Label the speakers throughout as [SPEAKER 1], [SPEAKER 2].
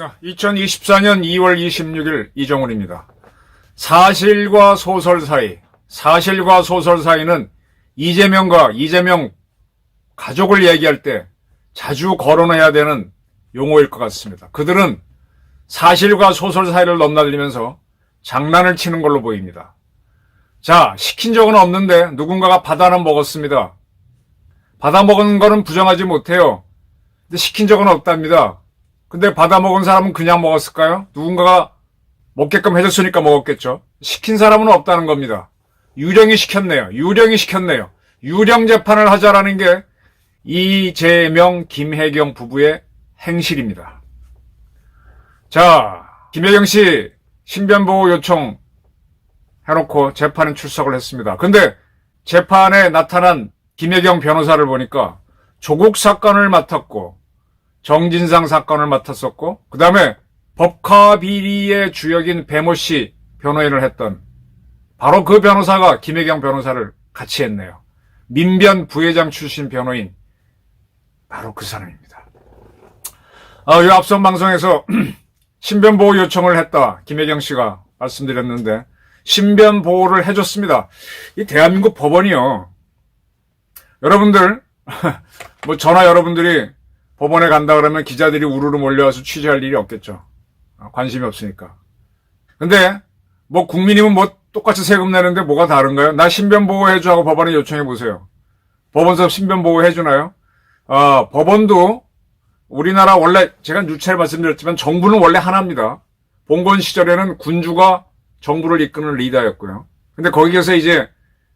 [SPEAKER 1] 아, 2024년 2월 26일 이정훈입니다. 사실과 소설 사이, 사실과 소설 사이는 이재명과 이재명 가족을 얘기할 때 자주 거론해야 되는 용어일 것 같습니다. 그들은 사실과 소설 사이를 넘나들면서 장난을 치는 걸로 보입니다. 자, 시킨 적은 없는데 누군가가 받아는 먹었습니다. 받아 먹은 거는 부정하지 못해요. 근데 시킨 적은 없답니다. 근데 받아 먹은 사람은 그냥 먹었을까요? 누군가가 먹게끔 해줬으니까 먹었겠죠. 시킨 사람은 없다는 겁니다. 유령이 시켰네요. 유령이 시켰네요. 유령 재판을 하자라는 게 이재명, 김혜경 부부의 행실입니다. 자, 김혜경 씨 신변보호 요청 해놓고 재판에 출석을 했습니다. 근데 재판에 나타난 김혜경 변호사를 보니까 조국 사건을 맡았고 정진상 사건을 맡았었고 그 다음에 법카 비리의 주역인 배모 씨 변호인을 했던 바로 그 변호사가 김혜경 변호사를 같이 했네요. 민변 부회장 출신 변호인 바로 그 사람입니다. 아, 이 앞선 방송에서 신변 보호 요청을 했다 김혜경 씨가 말씀드렸는데 신변 보호를 해줬습니다. 이 대한민국 법원이요. 여러분들 뭐 전화 여러분들이 법원에 간다 그러면 기자들이 우르르 몰려와서 취재할 일이 없겠죠. 아, 관심이 없으니까. 근데 뭐 국민이면 뭐 똑같이 세금 내는데 뭐가 다른가요? 나 신변 보호 해줘 하고 법원에 요청해 보세요. 법원서 신변 보호 해 주나요? 아, 법원도 우리나라 원래 제가 누차례 말씀드렸지만 정부는 원래 하나입니다. 봉건 시절에는 군주가 정부를 이끄는 리더였고요. 근데 거기에서 이제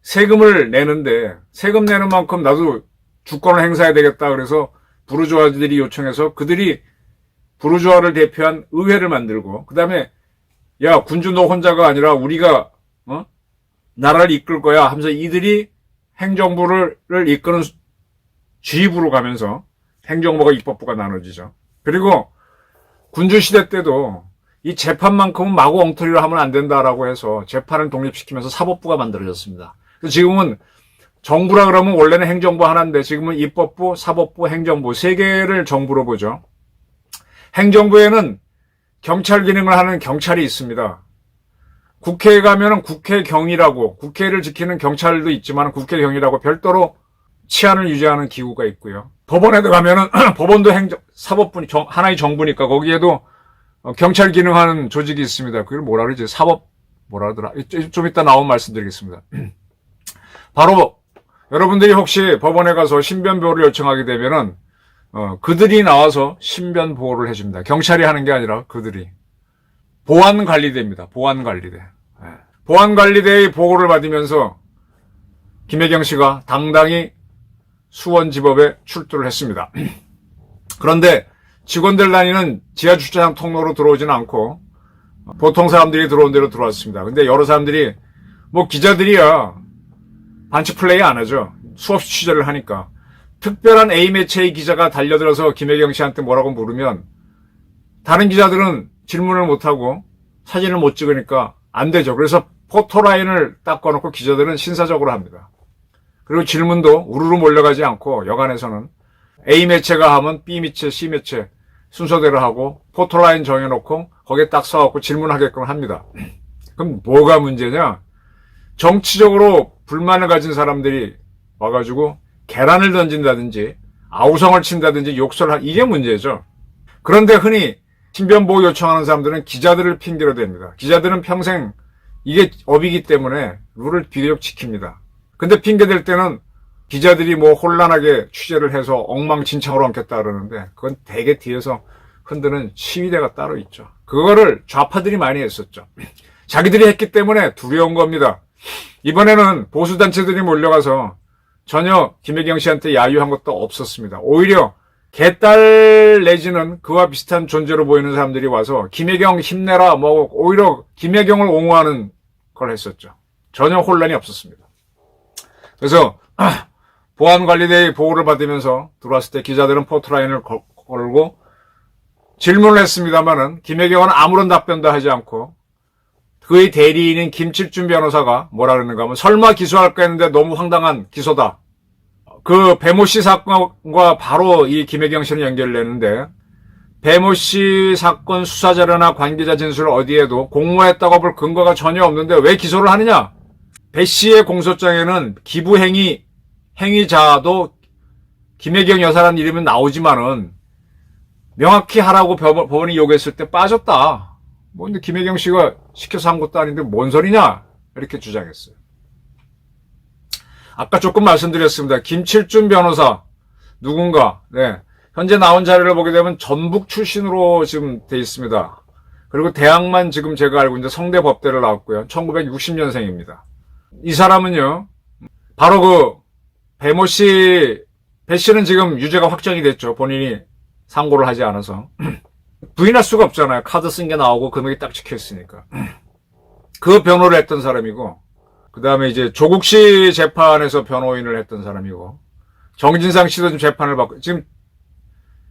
[SPEAKER 1] 세금을 내는데 세금 내는 만큼 나도 주권을 행사해야 되겠다 그래서 부르주아들이 요청해서 그들이 부르주아를 대표한 의회를 만들고 그다음에 야 군주 너 혼자가 아니라 우리가 어? 나라를 이끌 거야 하면서 이들이 행정부를 이끄는 지휘부로 가면서 행정부가 입법부가 나눠지죠. 그리고 군주 시대 때도 이 재판만큼은 마구 엉터리로 하면 안 된다라고 해서 재판을 독립시키면서 사법부가 만들어졌습니다. 지금은 정부라 그러면 원래는 행정부 하나인데 지금은 입법부, 사법부, 행정부 세 개를 정부로 보죠. 행정부에는 경찰 기능을 하는 경찰이 있습니다. 국회에 가면은 국회 경이라고 국회를 지키는 경찰도 있지만 국회 경이라고 별도로 치안을 유지하는 기구가 있고요. 법원에도 가면은 법원도 행정 사법부 정, 하나의 정부니까 거기에도 어, 경찰 기능하는 조직이 있습니다. 그걸 뭐라 그러지? 사법 뭐라 하더라? 좀- 좀 이따 나오면 말씀드리겠습니다. 바로 여러분들이 혹시 법원에 가서 신변 보호를 요청하게 되면은 어, 그들이 나와서 신변 보호를 해줍니다. 경찰이 하는 게 아니라 그들이 보안 관리대입니다. 보안 관리대. 예. 보안 관리대의 보호를 받으면서 김혜경 씨가 당당히 수원지법에 출두를 했습니다. 그런데 직원들 다니는 지하 주차장 통로로 들어오지는 않고 보통 사람들이 들어온 대로 들어왔습니다. 근데 여러 사람들이 뭐 기자들이야 반치 플레이 안 하죠. 수없이 취재를 하니까. 특별한 A매체의 기자가 달려들어서 김혜경 씨한테 뭐라고 물으면 다른 기자들은 질문을 못 하고 사진을 못 찍으니까 안 되죠. 그래서 포토라인을 딱 꺼놓고 기자들은 신사적으로 합니다. 그리고 질문도 우르르 몰려가지 않고 여간에서는 A매체가 하면 B매체, C매체 순서대로 하고 포토라인 정해놓고 거기에 딱 써갖고 질문하게끔 합니다. 그럼 뭐가 문제냐? 정치적으로 불만을 가진 사람들이 와가지고 계란을 던진다든지 아우성을 친다든지 욕설을 하 이게 문제죠. 그런데 흔히 신변 보호 요청하는 사람들은 기자들을 핑계로 댑니다. 기자들은 평생 이게 업이기 때문에 룰을 비교적 지킵니다. 근데 핑계 댈 때는 기자들이 뭐 혼란하게 취재를 해서 엉망진창으로 얹겠다 그러는데 그건 대개 뒤에서 흔드는 시위대가 따로 있죠. 그거를 좌파들이 많이 했었죠. 자기들이 했기 때문에 두려운 겁니다. 이번에는 보수단체들이 몰려가서 전혀 김혜경 씨한테 야유한 것도 없었습니다. 오히려 개딸 내지는 그와 비슷한 존재로 보이는 사람들이 와서 김혜경 힘내라 뭐 오히려 김혜경을 옹호하는 걸 했었죠. 전혀 혼란이 없었습니다. 그래서 보안관리대의 보호를 받으면서 들어왔을 때 기자들은 포트라인을 걸- 걸고 질문을 했습니다마는 김혜경은 아무런 답변도 하지 않고 그의 대리인인 김칠준 변호사가 뭐라 그러는가 하면 설마 기소할까 했는데 너무 황당한 기소다. 그 배모 씨 사건과 바로 이 김혜경 씨는 연결되는데 배모 씨 사건 수사 자료나 관계자 진술 어디에도 공모했다고 볼 근거가 전혀 없는데 왜 기소를 하느냐? 배 씨의 공소장에는 기부 행위 행위자도 김혜경 여사라는 이름은 나오지만은 명확히 하라고 법- 법원이 요구했을 때 빠졌다. 뭐 근데 김혜경 씨가 시켜서 한 것도 아닌데 뭔 소리냐? 이렇게 주장했어요. 아까 조금 말씀드렸습니다. 김칠준 변호사 누군가 네 현재 나온 자료를 보게 되면 전북 출신으로 지금 돼 있습니다. 그리고 대학만 지금 제가 알고 있는데 성대 법대를 나왔고요. 1960년생입니다. 이 사람은요 바로 그 배모 씨, 배 씨는 지금 유죄가 확정이 됐죠. 본인이 상고를 하지 않아서. 부인할 수가 없잖아요. 카드 쓴 게 나오고 금액이 딱 찍혀 있으니까. 그 변호를 했던 사람이고, 그 다음에 이제 조국 씨 재판에서 변호인을 했던 사람이고, 정진상 씨도 지금 재판을 받고, 지금,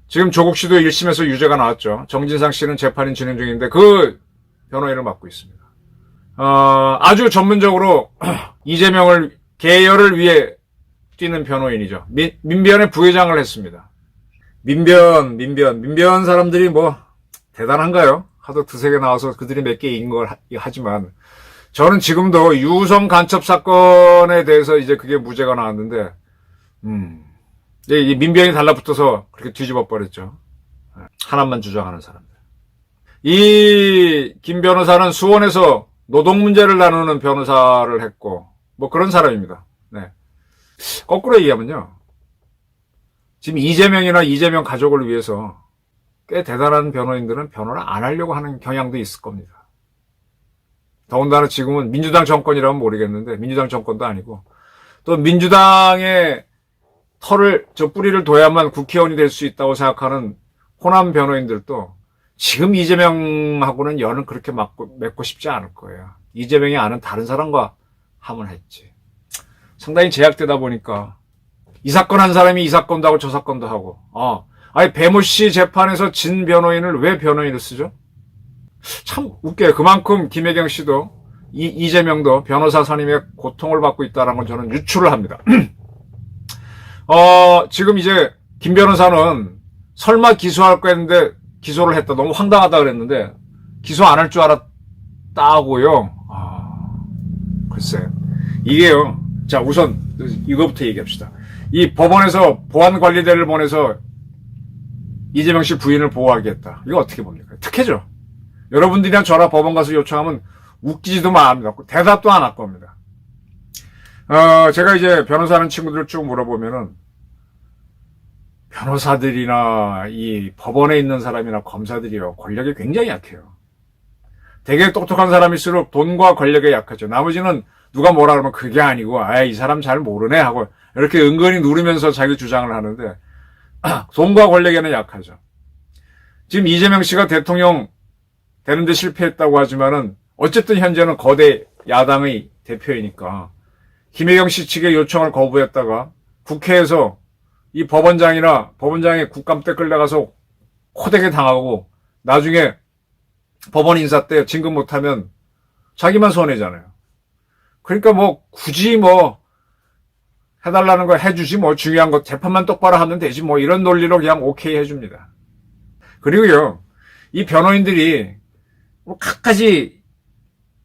[SPEAKER 1] 지금 조국 씨도 1심에서 유죄가 나왔죠. 정진상 씨는 재판이 진행 중인데, 그 변호인을 맡고 있습니다. 어, 아주 전문적으로 이재명을 계열을 위해 뛰는 변호인이죠. 민, 민변의 부회장을 했습니다. 민변, 민변, 민변 사람들이 뭐 대단한가요? 하도 두세 개 나와서 그들이 몇 개 이긴 걸 하- 하지만 저는 지금도 유성 간첩 사건에 대해서 이제 그게 무죄가 나왔는데 음. 이 민변이 달라붙어서 그렇게 뒤집어 버렸죠. 하나만 주장하는 사람들. 이 김 변호사는 수원에서 노동 문제를 다루는 변호사를 했고 뭐 그런 사람입니다. 네. 거꾸로 얘기하면요. 지금 이재명이나 이재명 가족을 위해서 꽤 대단한 변호인들은 변호를 안 하려고 하는 경향도 있을 겁니다. 더군다나 지금은 민주당 정권이라면 모르겠는데 민주당 정권도 아니고 또 민주당의 털을 저 뿌리를 둬야만 국회의원이 될 수 있다고 생각하는 호남 변호인들도 지금 이재명하고는 연은 그렇게 맺고, 맺고 싶지 않을 거예요. 이재명이 아는 다른 사람과 하면 했지. 상당히 제약되다 보니까 이 사건 한 사람이 이 사건도 하고 저 사건도 하고 어. 아니 배모 씨 재판에서 진 변호인을 왜 변호인을 쓰죠? 참 웃겨요. 그만큼 김혜경 씨도 이, 이재명도 변호사 선임의 고통을 받고 있다는 걸 저는 유추를 합니다. 어, 지금 이제 김 변호사는 설마 기소할 거 했는데 기소를 했다. 너무 황당하다 그랬는데 기소 안 할 줄 알았다고요. 아, 글쎄요. 이게요. 자, 우선 이거부터 얘기합시다. 이 법원에서 보안 관리대를 보내서 이재명 씨 부인을 보호하겠다. 이거 어떻게 봅니까? 특혜죠. 여러분들이랑 저랑 법원 가서 요청하면 웃기지도 마합니다. 대답도 안 할 겁니다. 어, 제가 이제 변호사하는 친구들 쭉 물어보면은 변호사들이나 이 법원에 있는 사람이나 검사들이요 권력이 굉장히 약해요. 되게 똑똑한 사람일수록 돈과 권력에 약하죠. 나머지는 누가 뭐라 그러면 그게 아니고 아이 사람 잘 모르네 하고 이렇게 은근히 누르면서 자기 주장을 하는데 돈과 권력에는 약하죠. 지금 이재명 씨가 대통령 되는데 실패했다고 하지만은 어쨌든 현재는 거대 야당의 대표이니까 김혜경 씨 측의 요청을 거부했다가 국회에서 이 법원장이나 법원장의 국감 때 끌려가서 코되게 당하고 나중에 법원 인사 때 진급 못하면 자기만 손해잖아요. 그러니까 뭐 굳이 뭐 해달라는 거 해주지 뭐 중요한 거 재판만 똑바로 하면 되지 뭐 이런 논리로 그냥 오케이 해줍니다. 그리고요 이 변호인들이 뭐 갖가지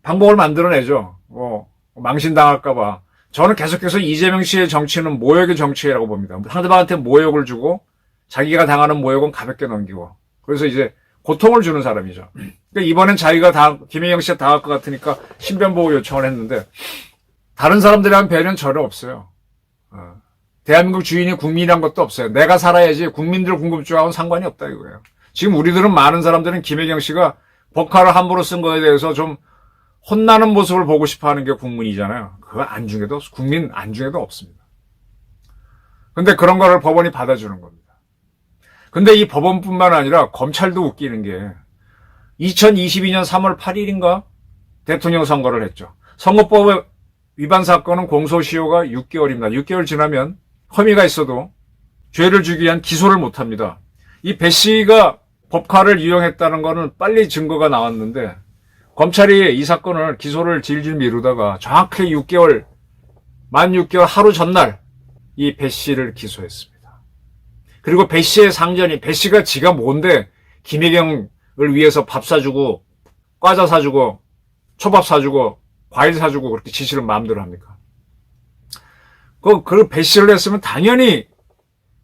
[SPEAKER 1] 방법을 만들어내죠. 뭐 망신당할까봐. 저는 계속해서 이재명 씨의 정치는 모욕의 정치라고 봅니다. 상대방한테 모욕을 주고 자기가 당하는 모욕은 가볍게 넘기고. 그래서 이제 고통을 주는 사람이죠. 그러니까 이번엔 자기가 다 김혜영 씨가 당할 것 같으니까 신변보호 요청을 했는데 다른 사람들이랑 배려는 전혀 없어요. 어. 대한민국 주인이 국민이란 것도 없어요. 내가 살아야지 국민들 궁금증하고는 상관이 없다 이거예요. 지금 우리들은 많은 사람들은 김혜경 씨가 법카를 함부로 쓴 거에 대해서 좀 혼나는 모습을 보고 싶어 하는 게 국민이잖아요. 그거 안중에도, 국민 안중에도 없습니다. 근데 그런 거를 법원이 받아주는 겁니다. 근데 이 법원뿐만 아니라 검찰도 웃기는 게 2022년 3월 8일인가 대통령 선거를 했죠. 선거법 위반 사건은 공소시효가 6개월입니다. 6개월 지나면 혐의가 있어도 죄를 주기 위한 기소를 못 합니다. 이 배 씨가 법카를 이용했다는 거는 빨리 증거가 나왔는데 검찰이 이 사건을 기소를 질질 미루다가 정확히 6개월, 만 6개월 하루 전날 이 배 씨를 기소했습니다. 그리고 배 씨의 상전이 배 씨가 지가 뭔데 김혜경을 위해서 밥 사주고 과자 사주고 초밥 사주고 과일 사주고 그렇게 지시를 마음대로 합니까? 그, 그 배씨를 했으면 당연히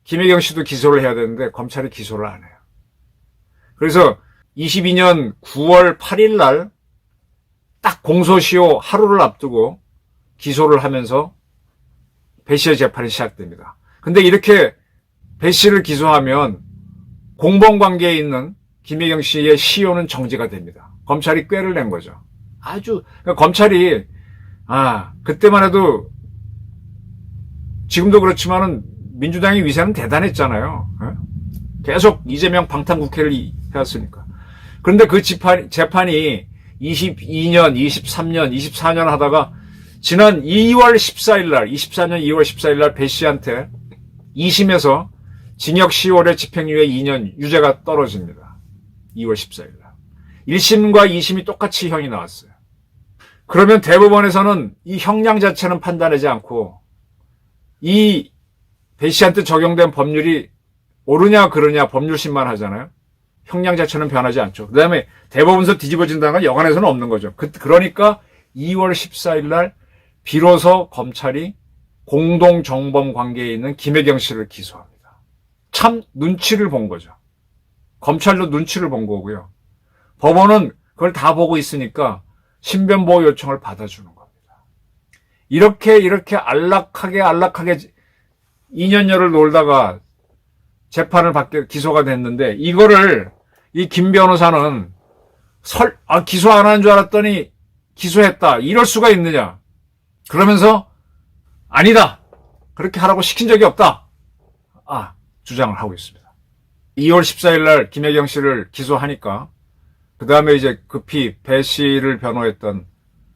[SPEAKER 1] 김혜경 씨도 기소를 해야 되는데 검찰이 기소를 안 해요. 그래서 22년 9월 8일 날 딱 공소시효 하루를 앞두고 기소를 하면서 배 씨의 재판이 시작됩니다. 근데 이렇게 배 씨를 기소하면 공범 관계에 있는 김혜경 씨의 시효는 정지가 됩니다. 검찰이 꾀를 낸 거죠. 아주 그러니까 검찰이 아 그때만 해도 지금도 그렇지만은 민주당의 위세는 대단했잖아요. 예? 계속 이재명 방탄 국회를 이- 해왔으니까. 그런데 그 재판, 재판이 22년, 23년, 24년 하다가 지난 2월 14일 날, 24년 2월 14일 날 배 씨한테 2심에서 징역 10월에 집행유예 2년 유죄가 떨어집니다. 2월 14일 날. 1심과 2심이 똑같이 형이 나왔어요. 그러면 대법원에서는 이 형량 자체는 판단하지 않고 이 배 씨한테 적용된 법률이 옳으냐 그러냐 법률심만 하잖아요. 형량 자체는 변하지 않죠. 그 다음에 대법원서 뒤집어진다는 건 여간에서는 없는 거죠. 그, 그러니까 2월 14일 날 비로소 검찰이 공동정범 관계에 있는 김혜경 씨를 기소합니다. 참 눈치를 본 거죠. 검찰도 눈치를 본 거고요. 법원은 그걸 다 보고 있으니까 신변보호 요청을 받아주는 겁니다. 이렇게 이렇게 안락하게 안락하게 2년여를 놀다가 재판을 받게 기소가 됐는데 이거를 이 김 변호사는 설, 아, 기소 안 하는 줄 알았더니 기소했다. 이럴 수가 있느냐. 그러면서 아니다. 그렇게 하라고 시킨 적이 없다. 아, 주장을 하고 있습니다. 2월 14일 날 김혜경 씨를 기소하니까 그 다음에 이제 급히 배 씨를 변호했던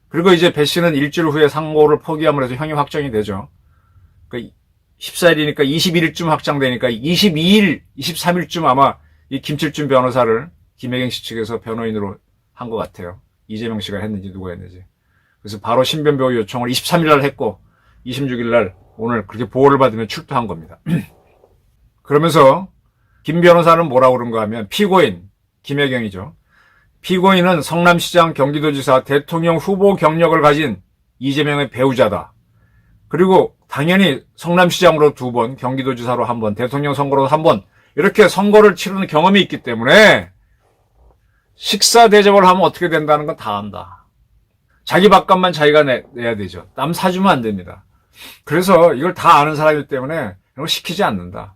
[SPEAKER 1] 그리고 이제 배 씨는 일주일 후에 상고를 포기함으로 해서 형이 확정이 되죠. 그 14일이니까 21일쯤 확정되니까 22일, 23일쯤 아마 이 김칠준 변호사를 김혜경 씨 측에서 변호인으로 한 것 같아요. 이재명 씨가 했는지 누가 했는지. 그래서 바로 신변보호 요청을 23일 날 했고 26일 날 오늘 그렇게 보호를 받으면 출두한 겁니다. 그러면서 김 변호사는 뭐라고 그런가 하면 피고인 김혜경이죠. 피고인은 성남시장 경기도지사 대통령 후보 경력을 가진 이재명의 배우자다. 그리고 당연히 성남시장으로 두 번, 경기도지사로 한 번, 대통령 선거로 한 번, 이렇게 선거를 치르는 경험이 있기 때문에 식사 대접을 하면 어떻게 된다는 건 다 안다. 자기 밥값만 자기가 내, 내야 되죠. 남 사주면 안 됩니다. 그래서 이걸 다 아는 사람이기 때문에 이런 거 시키지 않는다.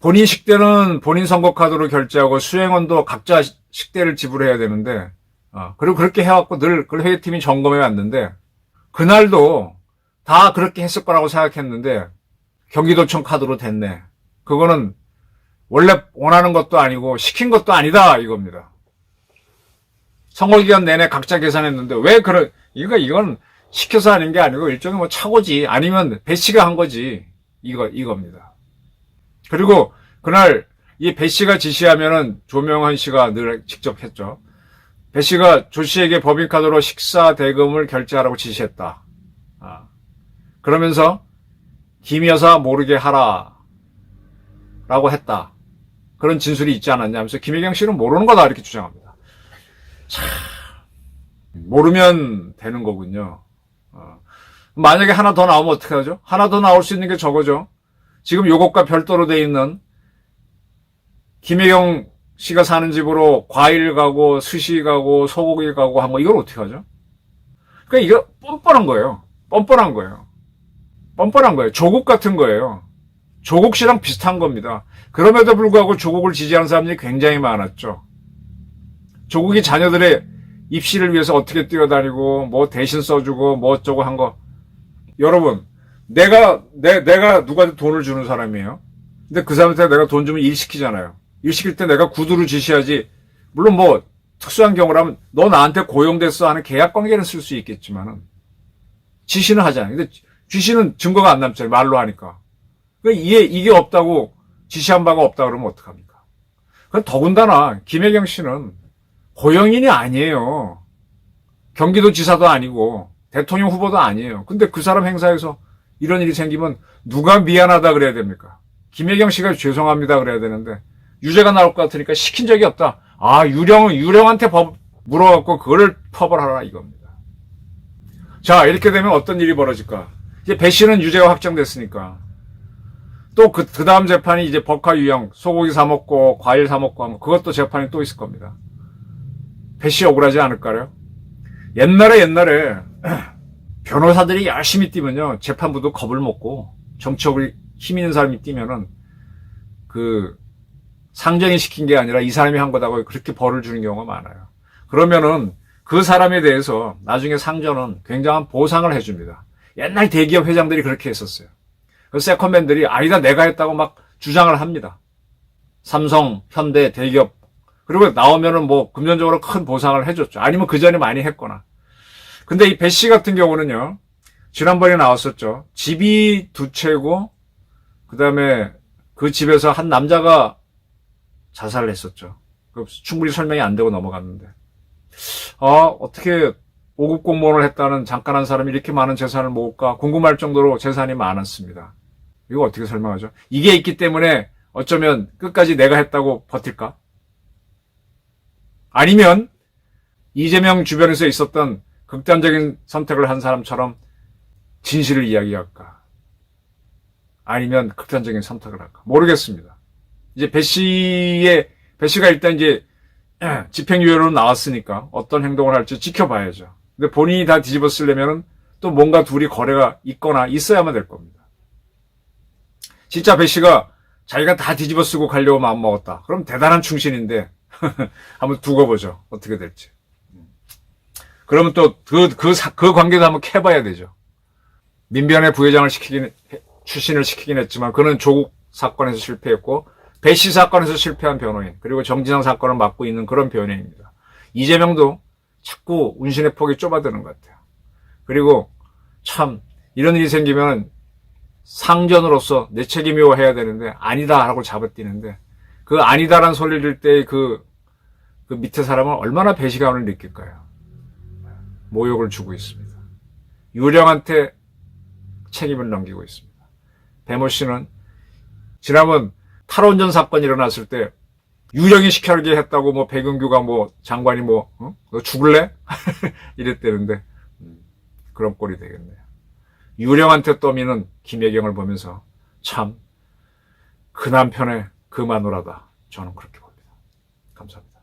[SPEAKER 1] 본인 식대는 본인 선거카드로 결제하고 수행원도 각자 식대를 지불해야 되는데, 어, 그리고 그렇게 해왔고 늘 그걸 회의팀이 점검해 왔는데, 그날도 다 그렇게 했을 거라고 생각했는데, 경기도청 카드로 됐네. 그거는 원래 원하는 것도 아니고 시킨 것도 아니다 이겁니다. 선거기간 내내 각자 계산했는데 왜 그런 이거 이건 시켜서 하는 게 아니고 일종의 뭐 착오지 아니면 배씨가 한 거지 이거 이겁니다. 그리고 그날 이 배씨가 지시하면은 조명환 씨가 늘 직접 했죠. 배 씨가 조 씨에게 법인카드로 식사 대금을 결제하라고 지시했다. 아. 그러면서 김 여사 모르게 하라. 라고 했다. 그런 진술이 있지 않았냐 하면서 김혜경 씨는 모르는 거다 이렇게 주장합니다. 참, 모르면 되는 거군요. 어. 만약에 하나 더 나오면 어떻게 하죠? 하나 더 나올 수 있는 게 저거죠. 지금 요것과 별도로 돼 있는 김혜경 씨가 사는 집으로 과일 가고 스시 가고 소고기 가고 한 거 이걸 어떻게 하죠? 그러니까 이거 뻔뻔한 거예요. 뻔뻔한 거예요. 뻔뻔한 거예요. 조국 같은 거예요. 조국 씨랑 비슷한 겁니다. 그럼에도 불구하고 조국을 지지하는 사람들이 굉장히 많았죠. 조국이 자녀들의 입시를 위해서 어떻게 뛰어다니고 뭐 대신 써주고 뭐 어쩌고 한 거. 여러분, 내가 내 내가 누구한테 돈을 주는 사람이에요. 근데 그 사람한테 내가 돈 주면 일 시키잖아요. 일 시킬 때 내가 구두를 지시하지. 물론 뭐 특수한 경우라면 너 나한테 고용됐어 하는 계약 관계는 쓸 수 있겠지만은 지시는 하잖아요. 근데 지시는 증거가 안 남잖아요. 말로 하니까. 그러니까 이게 이게 없다고 지시한 바가 없다 그러면 어떡합니까? 그 더군다나 김혜경 씨는 고용인이 아니에요. 경기도 지사도 아니고 대통령 후보도 아니에요. 근데 그 사람 행사에서 이런 일이 생기면 누가 미안하다 그래야 됩니까? 김혜경 씨가 죄송합니다 그래야 되는데 유죄가 나올 것 같으니까 시킨 적이 없다. 아 유령 유령한테 법 물어갖고 그거를 처벌하라 이겁니다. 자 이렇게 되면 어떤 일이 벌어질까? 이제 배 씨는 유죄가 확정됐으니까 또 그 그 다음 재판이 이제 법화 유형 소고기 사 먹고 과일 사 먹고 하면 그것도 재판이 또 있을 겁니다. 배씨 억울하지 않을까요? 옛날에 옛날에 변호사들이 열심히 뛰면요 재판부도 겁을 먹고 정치적으로 힘 있는 사람이 뛰면은 그 상정이 시킨 게 아니라 이 사람이 한 거다고 그렇게 벌을 주는 경우가 많아요. 그러면은 그 사람에 대해서 나중에 상전은 굉장한 보상을 해줍니다. 옛날 대기업 회장들이 그렇게 했었어요. 그 세컨맨들이 아니다 내가 했다고 막 주장을 합니다. 삼성, 현대, 대기업 그리고 나오면은 뭐 금전적으로 큰 보상을 해줬죠. 아니면 그 전에 많이 했거나. 근데 이 배 씨 같은 경우는요. 지난번에 나왔었죠. 집이 두 채고 그다음에 그 집에서 한 남자가 자살을 했었죠. 그 충분히 설명이 안 되고 넘어갔는데. 아, 어떻게 5급 공무원을 했다는 잠깐 한 사람이 이렇게 많은 재산을 모을까 궁금할 정도로 재산이 많았습니다. 이거 어떻게 설명하죠? 이게 있기 때문에 어쩌면 끝까지 내가 했다고 버틸까? 아니면 이재명 주변에서 있었던 극단적인 선택을 한 사람처럼 진실을 이야기할까? 아니면 극단적인 선택을 할까? 모르겠습니다. 이제 배 씨의, 배 씨가 일단 이제 집행유예로 나왔으니까 어떤 행동을 할지 지켜봐야죠. 근데 본인이 다 뒤집어 쓰려면은 또 뭔가 둘이 거래가 있거나 있어야만 될 겁니다. 진짜 배 씨가 자기가 다 뒤집어 쓰고 가려고 마음먹었다. 그럼 대단한 충신인데 한번 두고 보죠. 어떻게 될지. 그러면 또 그, 그, 사- 그 관계도 한번 캐봐야 되죠. 민변의 부회장을 시키긴, 해- 출신을 시키긴 했지만 그는 조국 사건에서 실패했고 배씨 사건에서 실패한 변호인 그리고 정진상 사건을 맡고 있는 그런 변호인입니다. 이재명도 자꾸 운신의 폭이 좁아드는 것 같아요. 그리고 참 이런 일이 생기면 상전으로서 내 책임이오 해야 되는데 아니다 하고 잡아뛰는데 그 아니다란 소리를 들때그그 밑에 사람은 얼마나 배시감을 느낄까요? 모욕을 주고 있습니다. 유령한테 책임을 넘기고 있습니다. 배모 씨는 지난번 탈원전 사건이 일어났을 때 유령이 시켜게 했다고 뭐 백은규가 뭐 장관이 뭐 어? 너 죽을래? 이랬대는데 음, 그런 꼴이 되겠네요. 유령한테 떠미는 김혜경을 보면서 참 그 남편의 그 마누라다 저는 그렇게 봅니다. 감사합니다.